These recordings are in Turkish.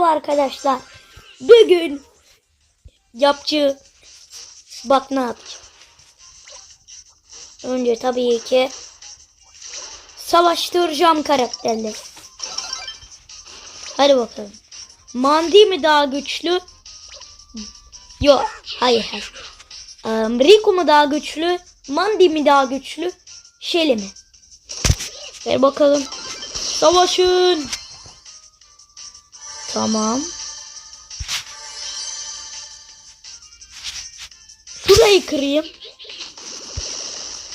Merhaba arkadaşlar. Bugün yapçı bak ne yapacağım. Önce tabii ki savaştıracağım karakterleri. Hadi bakalım. Mandi mi daha güçlü? Yok. Hayır hayır. Em, Rico mu daha güçlü? Mandi mi daha güçlü? Shelly mi? Ver bakalım. Savaşın. Tamam. Şurayı kırayım.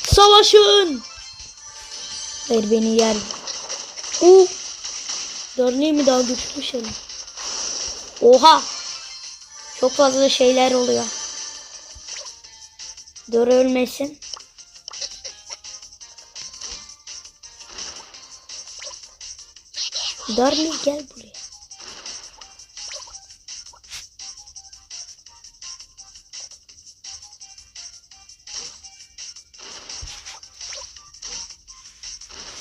Savaşın. Hayır beni yer. Uh. Dörneği mi daha güçlü şey? Oha. Çok fazla şeyler oluyor. Dur ölmesin. Darli gel buraya.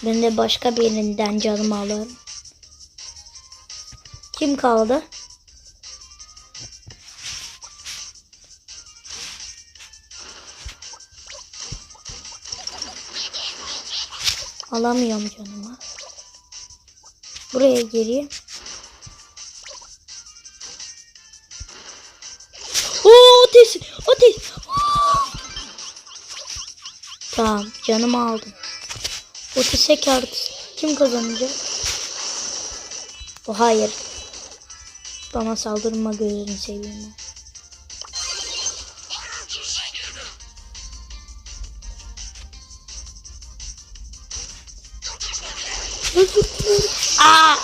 Ben de başka birinden canımı alırım. Kim kaldı? Alamıyorum canımı. Buraya gireyim. Oo ateş! Ateş! Tamam canımı aldım. 38 artı. Kim kazanacak? O hayır. Bana saldırma gözünü seveyim. Aa!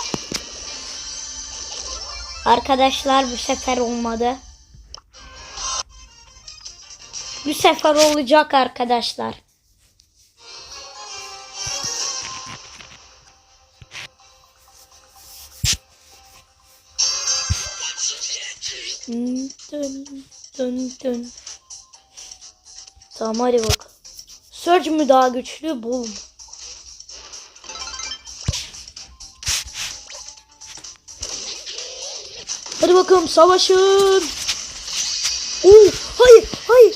Arkadaşlar bu sefer olmadı. Bu sefer olacak arkadaşlar. Dın. Tamam hadi bakalım. Surge mü daha güçlü Bull mu? Hadi bakalım savaşın. Oo, hayır hayır.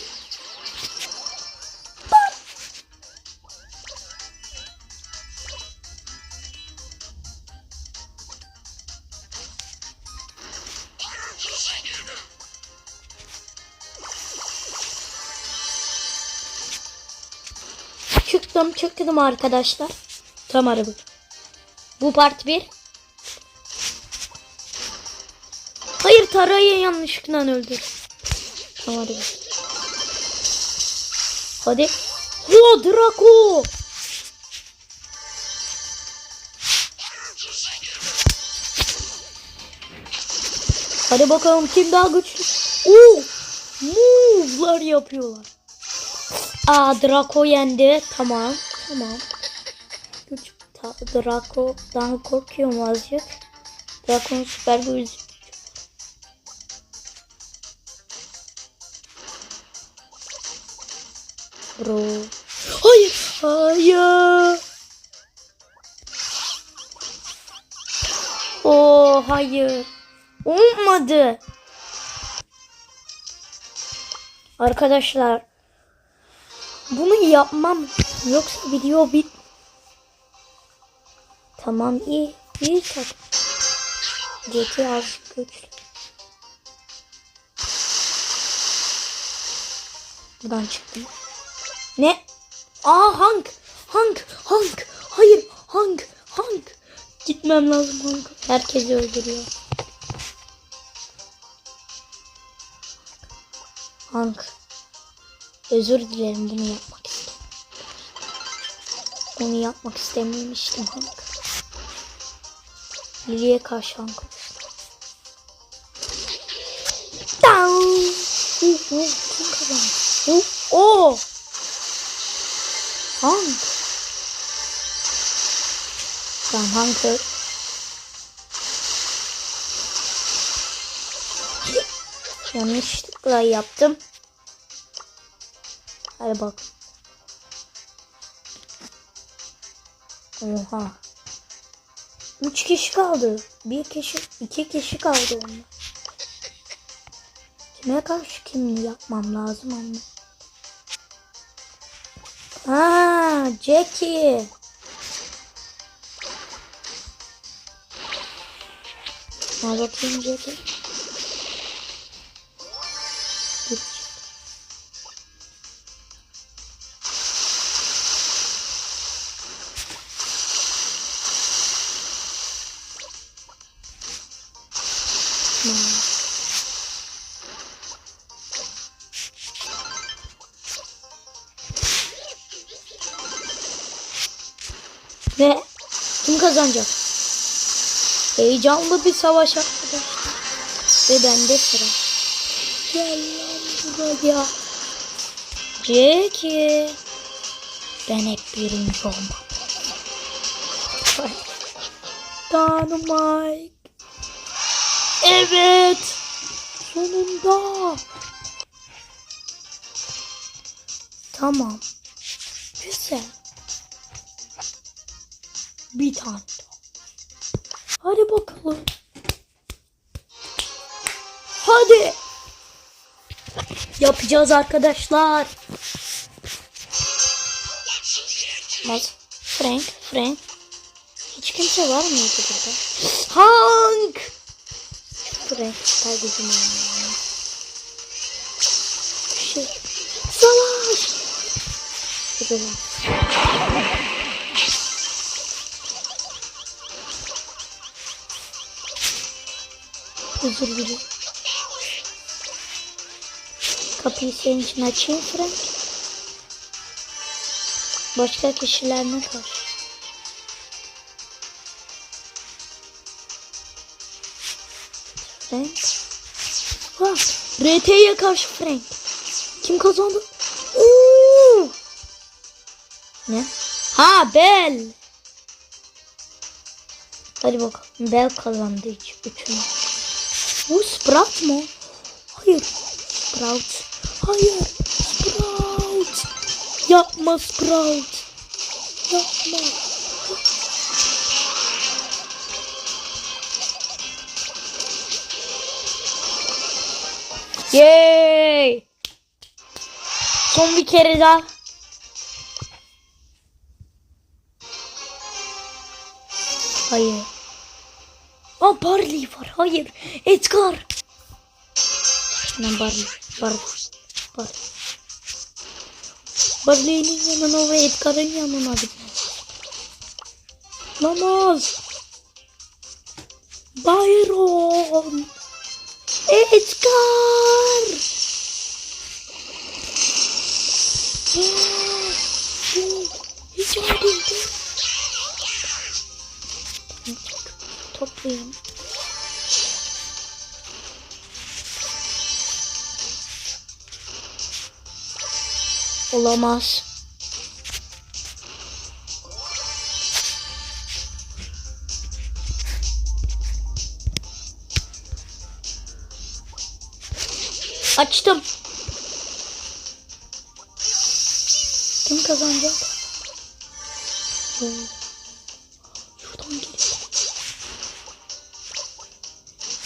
Çıktım çıktım arkadaşlar. Tamam hadi bu. Part 1. Hayır Tara'yı yanlışlıkla öldür. Tamam hadi. bak. Hadi. Ho Draco. Hadi bakalım kim daha güçlü. Oo! Move'lar yapıyorlar. Aa Draco yendi. Tamam. Tamam. Draco'dan korkuyorum azıcık. Draco'nun süper gücü. Bro. Hayır. Hayır. Oo hayır. Olmadı. Arkadaşlar. Bunu yapmam. Yoksa video bit. Tamam iyi. İyi tak. GT azıcık güçlü. Buradan çıktım. Ne? Aa Hank. Hank. Hank. Hayır. Hank. Hank. Gitmem lazım Hank. Herkesi öldürüyor. Hank. Özür dilerim bunu istedim. Onu yapmak istememiştim. Lili'ye karşı uh, kim kazandı? Oh. Hank. Tamam Hank öl- Yanlışlıkla yaptım. Hadi bak. Oha. Üç kişi kaldı. Bir kişi, iki kişi kaldı onlar. Kime karşı kim yapmam lazım anne? Ha, Jackie. Al bakayım Jackie. Tamam. Ve kim kazanacak? Heyecanlı bir savaş arkadaşlar. Ve bende sıra. Gel lan buraya. Jackie. Ben hep birinci olmam. Dynamite. Evet. Sonunda. Tamam. Güzel. Bir tane. Hadi bakalım. Hadi. Yapacağız arkadaşlar. Bak. Frank, Frank. Hiç kimse var mıydı burada? Hank. Frank süper gücüm oynuyor. Şey. Savaş. Güzel. Özür dilerim. Kapıyı senin için açayım Frank. Başka kişiler ne karşı? Frank. Ha, RT'ye karşı Frank. Kim kazandı? Oo! Ne? Ha Bell. Hadi bakalım. Bell kazandı hiç. Üçünü. Bu Sprout mu? Hayır. Sprout. Hayır. Sprout. Yapma Sprout. Yapma. Yay. Son bir kere daha. Hayır. Aa Barley var. Hayır. Edgar. Lan Barley. Barley. Barley. Barley'nin yanına ve Edgar'ın yanına gitmez. Namaz. Byron. Edgar. Hiç öyle Toplayayım. Olamaz. Açtım. Kim kazanacak? Şuradan geliyor.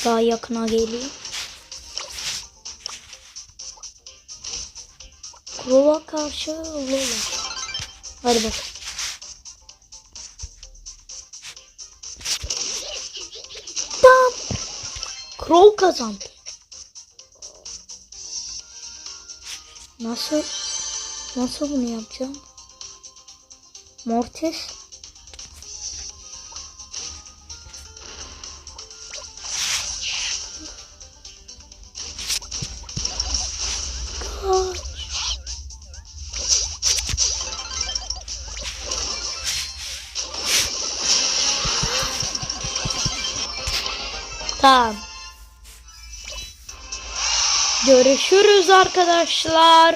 Daha yakına geliyor. Krova karşı Lola. Hadi bak. Tam. Crow kazandı. Nasıl? Nasıl bunu yapacağım? Mortis. Kaç. Tamam. Görüşürüz arkadaşlar.